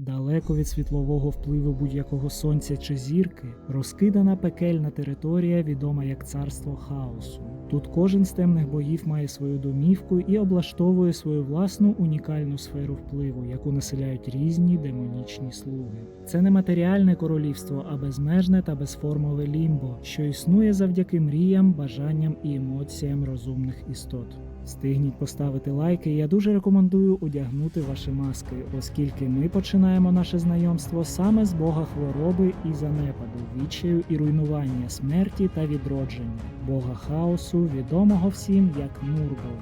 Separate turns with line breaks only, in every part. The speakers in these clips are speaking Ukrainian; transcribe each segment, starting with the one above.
Далеко від світлового впливу будь-якого сонця чи зірки розкидана пекельна територія, відома як царство хаосу. Тут кожен з темних богів має свою домівку і облаштовує свою власну унікальну сферу впливу, яку населяють різні демонічні слуги. Це не матеріальне королівство, а безмежне та безформове лімбо, що існує завдяки мріям, бажанням і емоціям розумних істот. Встигніть поставити лайки. Я дуже рекомендую одягнути ваші маски, оскільки ми починаємо наше знайомство саме з бога хвороби і занепаду, відчаю і руйнування, смерті та відродження, бога хаосу, відомого всім як Нургл.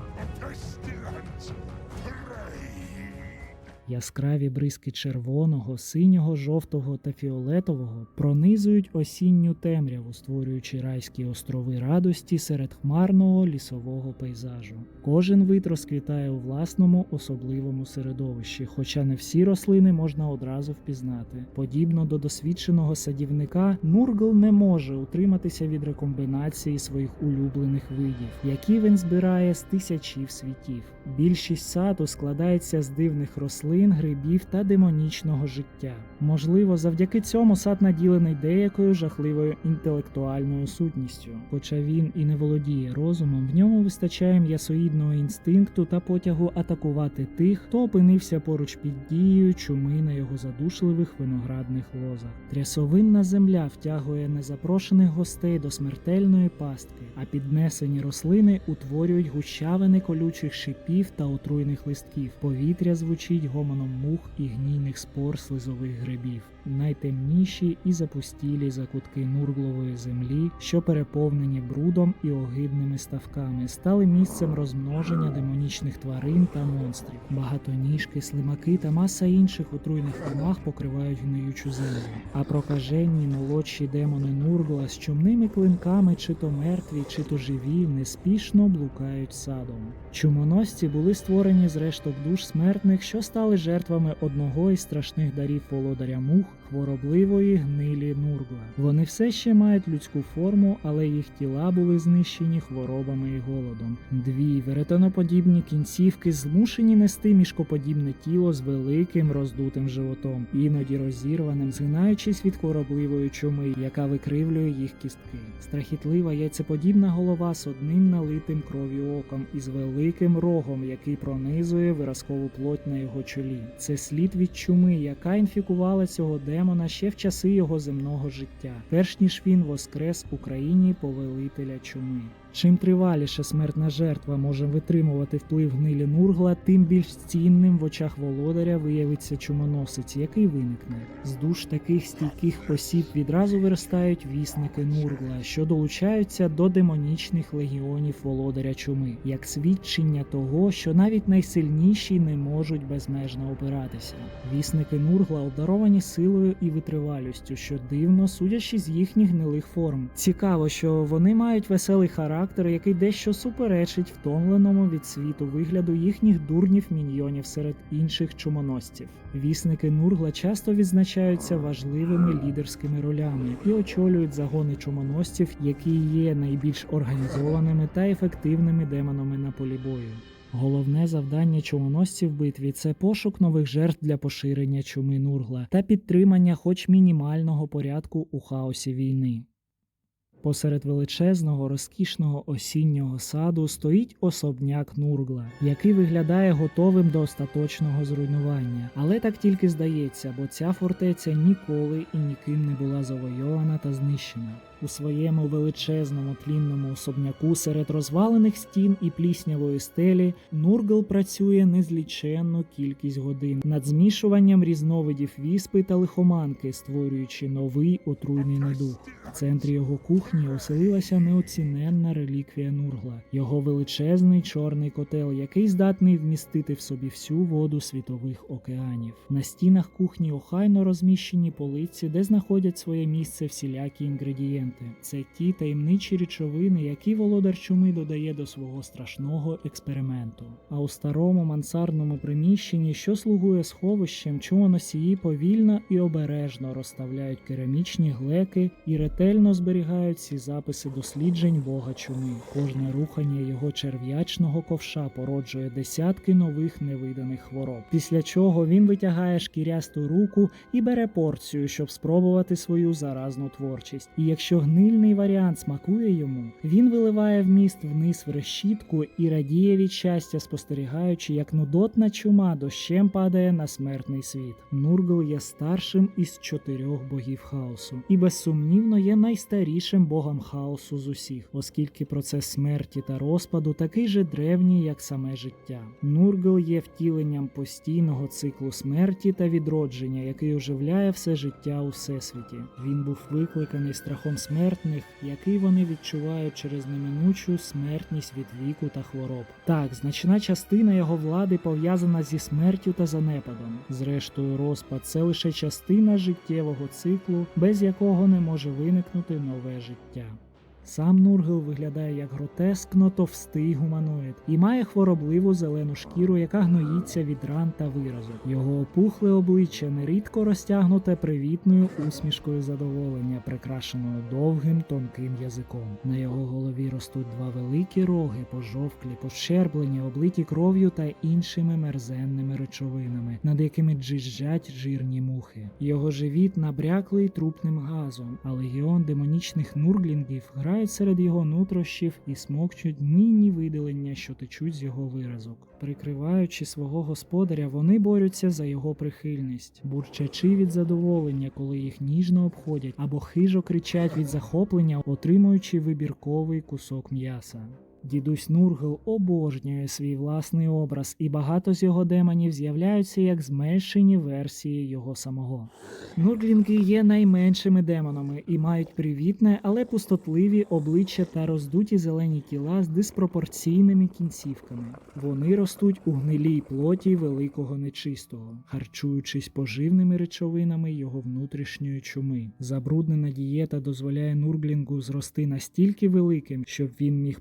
Яскраві бризки червоного, синього, жовтого та фіолетового пронизують осінню темряву, створюючи райські острови радості серед хмарного лісового пейзажу. Кожен вид розквітає у власному особливому середовищі, хоча не всі рослини можна одразу впізнати. Подібно до досвідченого садівника, Нургл не може утриматися від рекомбінації своїх улюблених видів, які він збирає з тисячів світів. Більшість саду складається з дивних рослин, грибів та демонічного життя. Можливо, завдяки цьому сад наділений деякою жахливою інтелектуальною сутністю. Хоча він і не володіє розумом, в ньому вистачає м'ясоїдного інстинкту та потягу атакувати тих, хто опинився поруч під дією чуми на його задушливих виноградних лозах. Трясовинна земля втягує незапрошених гостей до смертельної пастки, а піднесені рослини утворюють гущавини колючих шипів та отруйних листків. Повітря звучить гомоном мух і гнійних спор слизових грибів. Найтемніші і запустілі закутки нурглової землі, що переповнені брудом і огидними ставками, стали місцем розмноження демонічних тварин та монстрів. Багатоніжки, слимаки та маса інших отруйних комах покривають гниючу землю. А прокаженні молодші демони Нургла з чумними клинками, чи то мертві, чи то живі, неспішно блукають садом. Чумоносці були створені з решток душ смертних, що стали жертвами одного із страшних дарів володаря мух хворобливої гнилі Нургла. Вони все ще мають людську форму, але їх тіла були знищені хворобами і голодом. Дві веретеноподібні кінцівки змушені нести мішкоподібне тіло з великим роздутим животом, іноді розірваним, згинаючись від хворобливої чуми, яка викривлює їх кістки. Страхітлива яйцеподібна голова з одним налитим кров'ю оком і з великим рогом, який пронизує виразкову плоть на його чолі. Це слід від чуми, яка інфікувала цього демона ще в часи його земного життя, перш ніж він воскрес у країні повелителя чуми. Чим триваліше смертна жертва може витримувати вплив гнилі Нургла, тим більш цінним в очах володаря виявиться чумоносець, який виникне. З душ таких стійких осіб відразу виростають вісники Нургла, що долучаються до демонічних легіонів володаря чуми, як свідчення того, що навіть найсильніші не можуть безмежно опиратися. Вісники Нургла обдаровані силою і витривалістю, що дивно, судячи з їхніх гнилих форм. Цікаво, що вони мають веселий характер, який дещо суперечить втомленому від світу вигляду їхніх дурнів міньйонів серед інших чумоносців. Вісники Нургла часто відзначаються важливими лідерськими ролями і очолюють загони чумоносців, які є найбільш організованими та ефективними демонами на полі бою. Головне завдання чумоносців битві це пошук нових жертв для поширення чуми Нургла та підтримання хоч мінімального порядку у хаосі війни. Посеред величезного розкішного осіннього саду стоїть особняк Нургла, який виглядає готовим до остаточного зруйнування. Але так тільки здається, бо ця фортеця ніколи і ніким не була завойована та знищена. У своєму величезному тлінному особняку серед розвалених стін і пліснявої стелі Нургл працює незліченну кількість годин над змішуванням різновидів віспи та лихоманки, створюючи новий отруйний недух. В центрі його кухні оселилася неоціненна реліквія Нургла, його величезний чорний котел, який здатний вмістити в собі всю воду світових океанів. На стінах кухні охайно розміщені полиці, де знаходять своє місце всілякі інгредієнти. Елементи. Це ті таємничі речовини, які володар чуми додає до свого страшного експерименту. А у старому мансардному приміщенні, що слугує сховищем, чумоносії повільно і обережно розставляють керамічні глеки і ретельно зберігають ці записи досліджень бога чуми. Кожне рухання його черв'ячного ковша породжує десятки нових невиданих хвороб. Після чого він витягає шкірясту руку і бере порцію, щоб спробувати свою заразну творчість. І якщо гнильний варіант смакує йому, він виливає вміст вниз в решітку і радіє від щастя, спостерігаючи, як нудотна чума дощем падає на смертний світ. Нургл є старшим із чотирьох богів хаосу, і безсумнівно є найстарішим богом хаосу з усіх, оскільки процес смерті та розпаду такий же древній, як саме життя. Нургл є втіленням постійного циклу смерті та відродження, який оживляє все життя у всесвіті. Він був викликаний страхом смертних, який вони відчувають через неминучу смертність від віку та хвороб. Так, значна частина його влади пов'язана зі смертю та занепадом. Зрештою, розпад це лише частина життєвого циклу, без якого не може виникнути нове життя. Сам Нургл виглядає як гротескно товстий гуманоїд і має хворобливу зелену шкіру, яка гноїться від ран та виразок. Його опухле обличчя нерідко розтягнуте привітною усмішкою задоволення, прикрашеною довгим тонким язиком. На його голові ростуть два великі роги, пожовклі, пощерблені, облиті кров'ю та іншими мерзенними речовинами, над якими джижжать жирні мухи. Його живіт набряклий трупним газом, а легіон демонічних нурглінгів грають серед його нутрощів і смокчуть ніні видалення, що течуть з його виразок. Прикриваючи свого господаря, вони борються за його прихильність, бурчачи від задоволення, коли їх ніжно обходять, або хижо кричать від захоплення, отримуючи вибірковий кусок м'яса. Дідусь Нургл обожнює свій власний образ, і багато з його демонів з'являються як зменшені версії його самого. Нурглінги є найменшими демонами і мають привітне, але пустотливі обличчя та роздуті зелені тіла з диспропорційними кінцівками. Вони ростуть у гнилій плоті великого нечистого, харчуючись поживними речовинами його внутрішньої чуми. Забруднена дієта дозволяє Нурглінгу зрости настільки великим, щоб він міг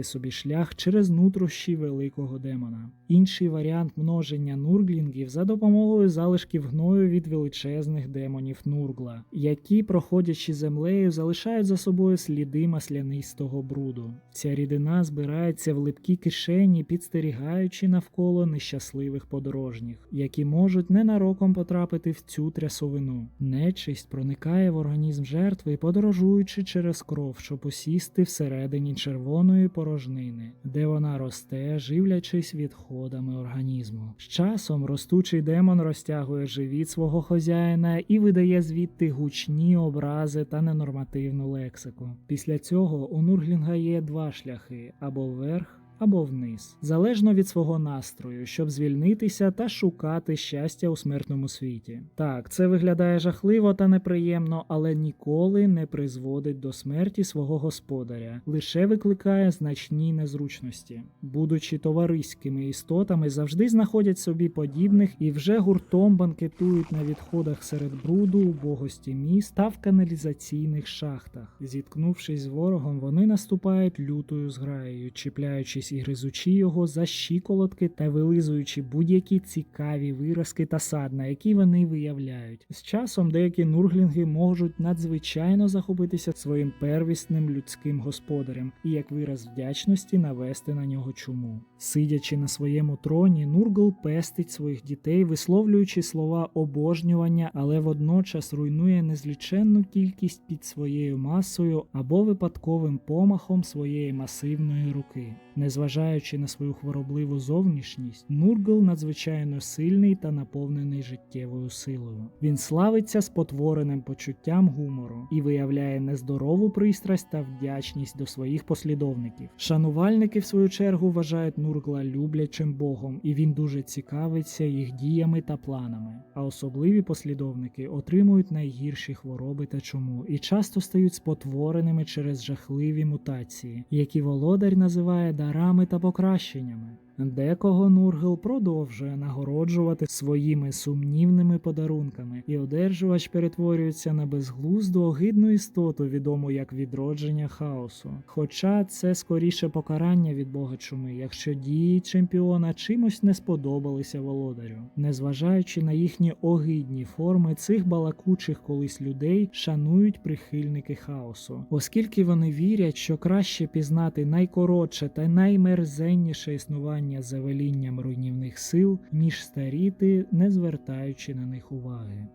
прогризти собі шлях через нутрощі великого демона. Інший варіант множення нурглінгів за допомогою залишків гною від величезних демонів Нургла, які, проходячи землею, залишають за собою сліди маслянистого бруду. Ця рідина збирається в липкі кишені, підстерігаючи навколо нещасливих подорожніх, які можуть ненароком потрапити в цю трясовину. Нечисть проникає в організм жертви, подорожуючи через кров, щоб усісти всередині червоної порожнини, де вона росте, живлячись відходами організму. З часом ростучий демон розтягує живіт свого хазяїна і видає звідти гучні образи та ненормативну лексику. Після цього у Нурглінга є два шляхи або вверх. Або вниз, залежно від свого настрою, щоб звільнитися та шукати щастя у смертному світі. Так, це виглядає жахливо та неприємно, але ніколи не призводить до смерті свого господаря, лише викликає значні незручності. Будучи товариськими істотами, завжди знаходять собі подібних і вже гуртом банкетують на відходах серед бруду, убогості міст та в каналізаційних шахтах. Зіткнувшись з ворогом, вони наступають лютою зграєю, чіпляючись і гризучи його за щиколотки та вилизуючи будь-які цікаві виразки та садна, які вони виявляють. З часом деякі нурглінги можуть надзвичайно захопитися своїм первісним людським господарем і як вираз вдячності навести на нього чуму. Сидячи на своєму троні, Нургл пестить своїх дітей, висловлюючи слова обожнювання, але водночас руйнує незліченну кількість під своєю масою або випадковим помахом своєї масивної руки. Незважаючи на свою хворобливу зовнішність, Нургл надзвичайно сильний та наповнений життєвою силою. Він славиться спотвореним почуттям гумору і виявляє нездорову пристрасть та вдячність до своїх послідовників. Шанувальники, в свою чергу, вважають Нургла люблячим богом, і він дуже цікавиться їх діями та планами. А особливі послідовники отримують найгірші хвороби та чому і часто стають спотвореними через жахливі мутації, які володар називає дарами та покращеннями. Декого Нургл продовжує нагороджувати своїми сумнівними подарунками, і одержувач перетворюється на безглузду огидну істоту, відому як відродження хаосу. Хоча це скоріше покарання від бога чуми, якщо дії чемпіона чимось не сподобалися володарю. Незважаючи на їхні огидні форми, цих балакучих колись людей шанують прихильники хаосу, оскільки вони вірять, що краще пізнати найкоротше та наймерзенніше існування за велінням руйнівних сил, ніж старіти, не звертаючи на них уваги.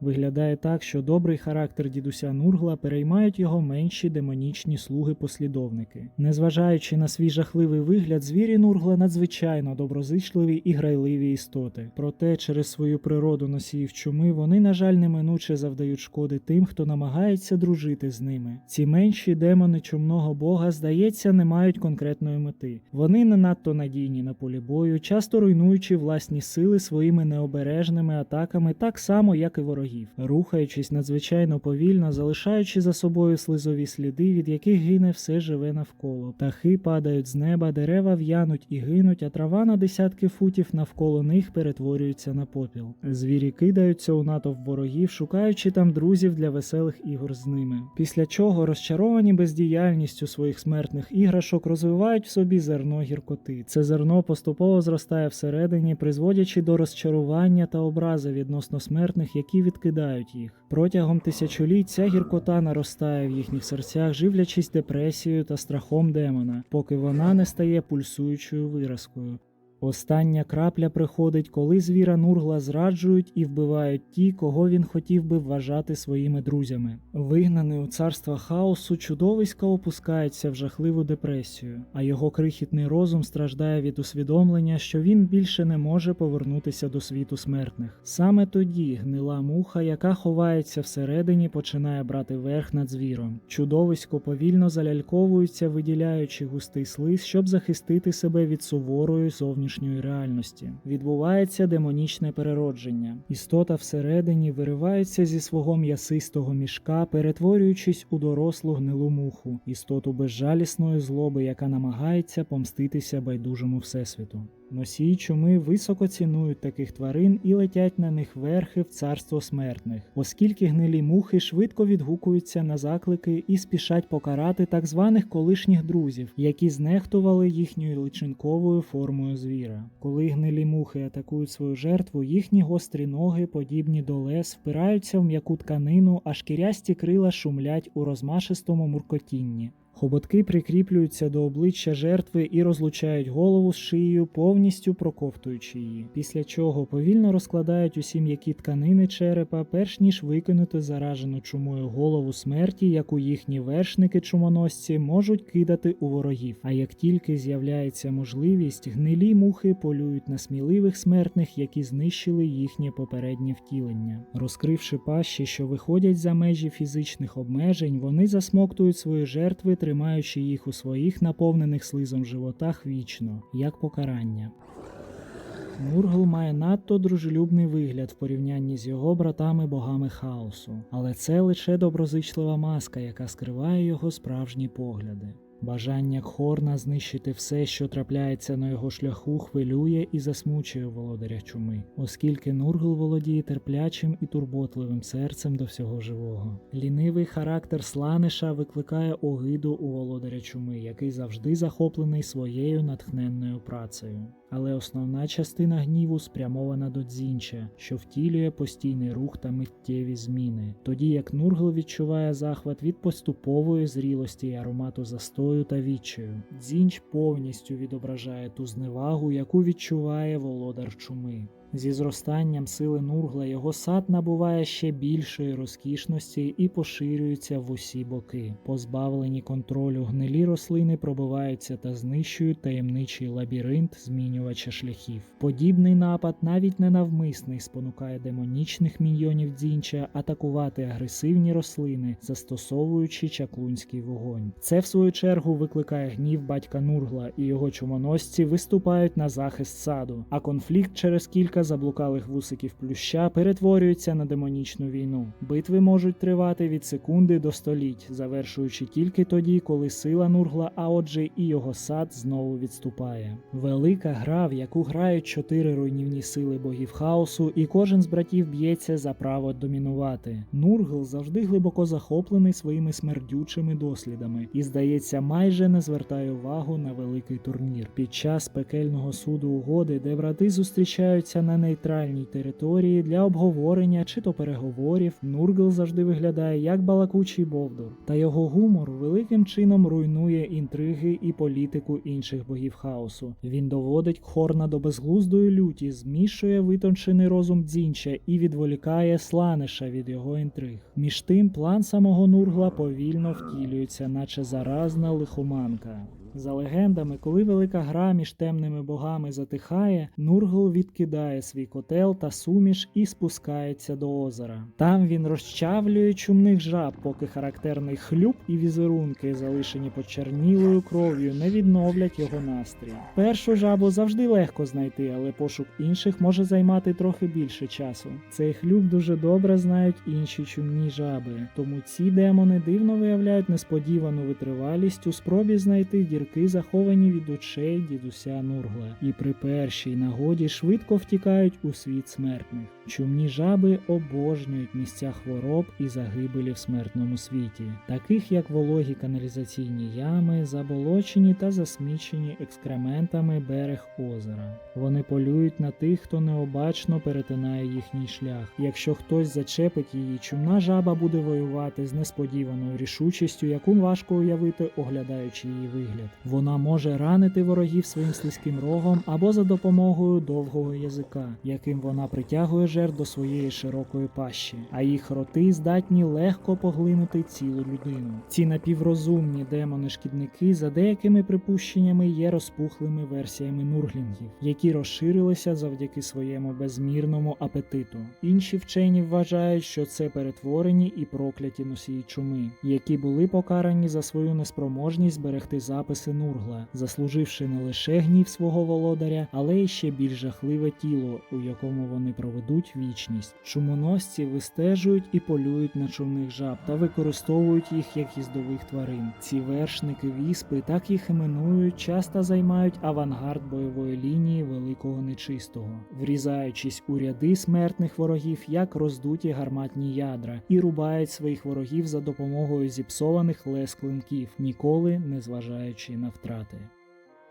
Виглядає так, що добрий характер дідуся Нургла переймають його менші демонічні слуги-послідовники. Незважаючи на свій жахливий вигляд, звірі Нургла надзвичайно доброзичливі і грайливі істоти. Проте через свою природу носіїв чуми вони, на жаль, неминуче завдають шкоди тим, хто намагається дружити з ними. Ці менші демони чумного бога, здається, не мають конкретної мети. Вони не надто надійні на полі бою, часто руйнуючи власні сили своїми необережними атаками, так само як і ворогів, рухаючись надзвичайно повільно, залишаючи за собою слизові сліди, від яких гине все живе навколо. Птахи падають з неба, дерева в'януть і гинуть, а трава на десятки футів навколо них перетворюється на попіл. Звірі кидаються у натовп ворогів, шукаючи там друзів для веселих ігор з ними. Після чого розчаровані бездіяльністю своїх смертних іграшок розвивають в собі зерно гіркоти. Це зерно поступово зростає всередині, призводячи до розчарування та образи відносно смертних, які відкидають їх. Протягом тисячоліть ця гіркота наростає в їхніх серцях, живлячись депресією та страхом демона, поки вона не стає пульсуючою виразкою. Остання крапля приходить, коли звіра Нургла зраджують і вбивають ті, кого він хотів би вважати своїми друзями. Вигнаний у царства хаосу, чудовисько опускається в жахливу депресію, а його крихітний розум страждає від усвідомлення, що він більше не може повернутися до світу смертних. Саме тоді гнила муха, яка ховається всередині, починає брати верх над звіром. Чудовисько повільно заляльковується, виділяючи густий слиз, щоб захистити себе від суворої зовнішньої реальності. Відбувається демонічне переродження. Істота всередині виривається зі свого м'ясистого мішка, перетворюючись у дорослу гнилу муху, істоту безжалісної злоби, яка намагається помститися байдужому всесвіту. Носії чуми високо цінують таких тварин і летять на них верхи в царство смертних, оскільки гнилі мухи швидко відгукуються на заклики і спішать покарати так званих колишніх друзів, які знехтували їхньою личинковою формою звіра. Коли гнилі мухи атакують свою жертву, їхні гострі ноги, подібні до лес, впираються в м'яку тканину, а шкірясті крила шумлять у розмашистому муркотінні. Хоботки прикріплюються до обличчя жертви і розлучають голову з шиєю, повністю проковтуючи її. Після чого повільно розкладають усі м'які тканини черепа, перш ніж викинути заражену чумою голову смерті, яку їхні вершники чумоносці можуть кидати у ворогів. А як тільки з'являється можливість, гнилі мухи полюють на сміливих смертних, які знищили їхнє попереднє втілення. Розкривши пащі, що виходять за межі фізичних обмежень, вони засмоктують свої жертви тримаючи їх у своїх наповнених слизом животах вічно, як покарання. Мургл має надто дружелюбний вигляд в порівнянні з його братами-богами хаосу, але це лише доброзичлива маска, яка скриває його справжні погляди. Бажання Хорна знищити все, що трапляється на його шляху, хвилює і засмучує володаря чуми, оскільки Нургл володіє терплячим і турботливим серцем до всього живого. Лінивий характер Сланиша викликає огиду у володаря чуми, який завжди захоплений своєю натхненною працею. Але основна частина гніву спрямована до дзінча, що втілює постійний рух та миттєві зміни, тоді як Нургл відчуває захват від поступової зрілості і аромату застою та відчаю. Дзінч повністю відображає ту зневагу, яку відчуває володар чуми. Зі зростанням сили Нургла його сад набуває ще більшої розкішності і поширюється в усі боки. Позбавлені контролю гнилі рослини пробиваються та знищують таємничий лабіринт змінювача шляхів. Подібний напад, навіть ненавмисний, спонукає демонічних міньйонів дзінча атакувати агресивні рослини, застосовуючи чаклунський вогонь. Це, в свою чергу, викликає гнів батька Нургла, і його чумоносці виступають на захист саду. А конфлікт через кілька заблукалих вусиків плюща перетворюється на демонічну війну. Битви можуть тривати від секунди до століть, завершуючи тільки тоді, коли сила Нургла, а отже і його сад знову відступає. Велика гра, в яку грають чотири руйнівні сили богів хаосу, і кожен з братів б'ється за право домінувати. Нургл завжди глибоко захоплений своїми смердючими дослідами і, здається, майже не звертає увагу на великий турнір. Під час пекельного суду угоди, де брати зустрічаються на нейтральній території для обговорення чи то переговорів, Нургл завжди виглядає як балакучий бовдур, та його гумор великим чином руйнує інтриги і політику інших богів хаосу. Він доводить Хорна до безглуздої люті, змішує витончений розум дзінча і відволікає сланиша від його інтриг. Між тим, план самого Нургла повільно втілюється, наче заразна лихоманка. За легендами, коли велика гра між темними богами затихає, Нургл відкидає свій котел та суміш і спускається до озера. Там він розчавлює чумних жаб, поки характерний хлюб і візерунки, залишені почернілою кров'ю, не відновлять його настрій. Першу жабу завжди легко знайти, але пошук інших може займати трохи більше часу. Цей хлюб дуже добре знають інші чумні жаби, тому ці демони дивно виявляють несподівану витривалість у спробі знайти дірки, заховані від очей дідуся Нургла, і при першій нагоді швидко втікають у світ смертних. Чумні жаби обожнюють місця хвороб і загибелі в смертному світі, таких як вологі каналізаційні ями, заболочені та засмічені екскрементами берег озера. Вони полюють на тих, хто необачно перетинає їхній шлях. Якщо хтось зачепить її, чумна жаба буде воювати з несподіваною рішучістю, яку важко уявити, оглядаючи її вигляд. Вона може ранити ворогів своїм слизьким рогом або за допомогою довгого язика, яким вона притягує жертв до своєї широкої пащі, а їх роти здатні легко поглинути цілу людину. Ці напіврозумні демони-шкідники за деякими припущеннями є розпухлими версіями нурглінгів, які розширилися завдяки своєму безмірному апетиту. Інші вчені вважають, що це перетворені і прокляті носії чуми, які були покарані за свою неспроможність зберегти записи Нургла, заслуживши не лише гнів свого володаря, але й ще більш жахливе тіло, у якому вони проведуть вічність. Чумоносці вистежують і полюють на човних жаб та використовують їх як їздових тварин. Ці вершники віспи, так їх іменують, часто займають авангард бойової лінії великого нечистого, врізаючись у ряди смертних ворогів як роздуті гарматні ядра, і рубають своїх ворогів за допомогою зіпсованих лез клинків, ніколи не зважаючи на втрати.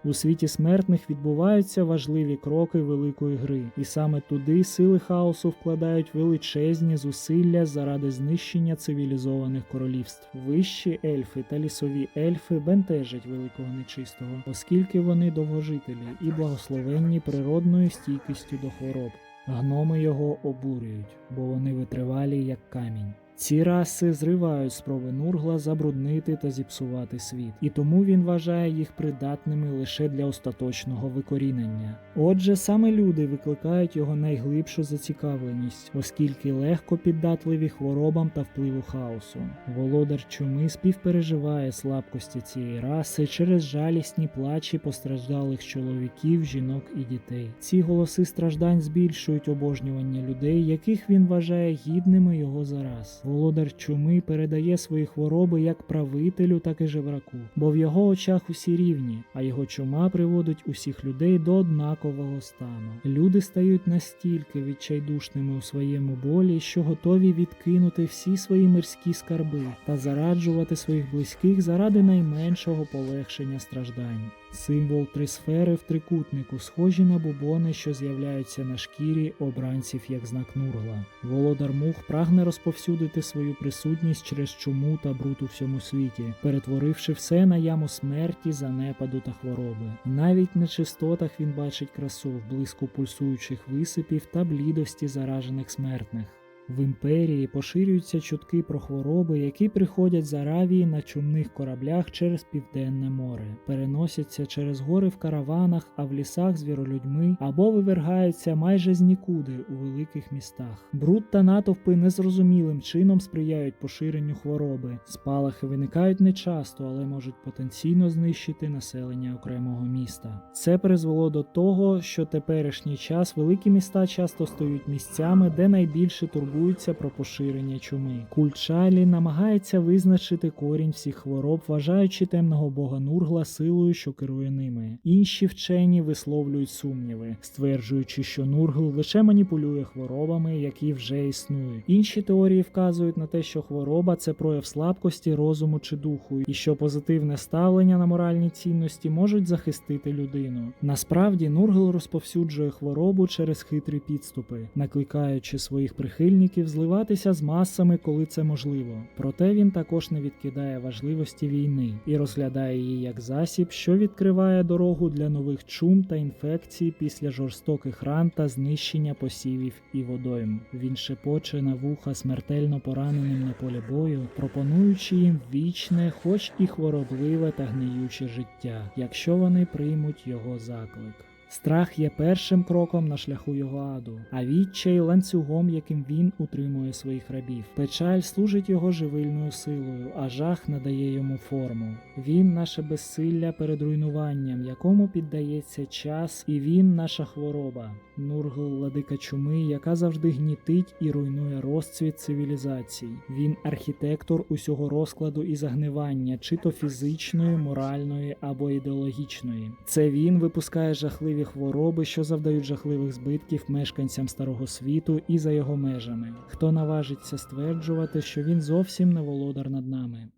У світі смертних відбуваються важливі кроки великої гри, і саме туди сили хаосу вкладають величезні зусилля заради знищення цивілізованих королівств. Вищі ельфи та лісові ельфи бентежать великого нечистого, оскільки вони довгожителі і благословенні природною стійкістю до хвороб. Гноми його обурюють, бо вони витривалі як камінь. Ці раси зривають спроби Нургла забруднити та зіпсувати світ, і тому він вважає їх придатними лише для остаточного викорінення. Отже, саме люди викликають його найглибшу зацікавленість, оскільки легко піддатливі хворобам та впливу хаосу. Володар чуми співпереживає слабкості цієї раси через жалісні плачі постраждалих чоловіків, жінок і дітей. Ці голоси страждань збільшують обожнювання людей, яких він вважає гідними його зараз. Володар чуми передає свої хвороби як правителю, так і жебраку, бо в його очах усі рівні, а його чума приводить усіх людей до однакового стану. Люди стають настільки відчайдушними у своєму болі, що готові відкинути всі свої мирські скарби та зараджувати своїх близьких заради найменшого полегшення страждань. Символ трисфери в трикутнику, схожі на бубони, що з'являються на шкірі обранців як знак Нургла. Володар мух прагне розповсюдити свою присутність через чуму та бруд у всьому світі, перетворивши все на яму смерті, занепаду та хвороби. Навіть на чистотах він бачить красу в блиску пульсуючих висипів та блідості заражених смертних. В імперії поширюються чутки про хвороби, які приходять з Аравії на чумних кораблях через Південне море, переносяться через гори в караванах, а в лісах звіролюдьми або вивергаються майже з нікуди у великих містах. Бруд та натовпи незрозумілим чином сприяють поширенню хвороби. Спалахи виникають нечасто, але можуть потенційно знищити населення окремого міста. Це призвело до того, що теперішній час великі міста часто стають місцями, де найбільше турбуються про поширення чуми. Культ Шайлі намагається визначити корінь всіх хвороб, вважаючи темного бога Нургла силою, що керує ними. Інші вчені висловлюють сумніви, стверджуючи, що Нургл лише маніпулює хворобами, які вже існують. Інші теорії вказують на те, що хвороба це прояв слабкості, розуму чи духу, і що позитивне ставлення на моральні цінності можуть захистити людину. Насправді Нургл розповсюджує хворобу через хитрі підступи, накликаючи своїх прихильників зливатися з масами, коли це можливо. Проте він також не відкидає важливості війни і розглядає її як засіб, що відкриває дорогу для нових чум та інфекцій після жорстоких ран та знищення посівів і водойм. Він шепоче на вуха смертельно пораненим на полі бою, пропонуючи їм вічне, хоч і хворобливе та гниюче життя, якщо вони приймуть його заклик. Страх є першим кроком на шляху його аду, а відчай ланцюгом, яким він утримує своїх рабів. Печаль служить його живильною силою, а жах надає йому форму. Він наше безсилля перед руйнуванням, якому піддається час, і він наша хвороба. Нургл владика чуми, яка завжди гнітить і руйнує розцвіт цивілізацій. Він архітектор усього розкладу і загнивання, чи то фізичної, моральної або ідеологічної. Це він випускає жахливі хвороби, що завдають жахливих збитків мешканцям старого світу і за його межами. Хто наважиться стверджувати, що він зовсім не володар над нами.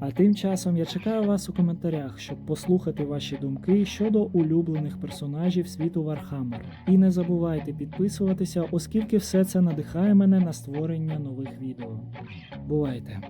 А тим часом я чекаю вас у коментарях, щоб послухати ваші думки щодо улюблених персонажів світу Вархаммер. І не забувайте підписуватися, оскільки все це надихає мене на створення нових відео. Бувайте!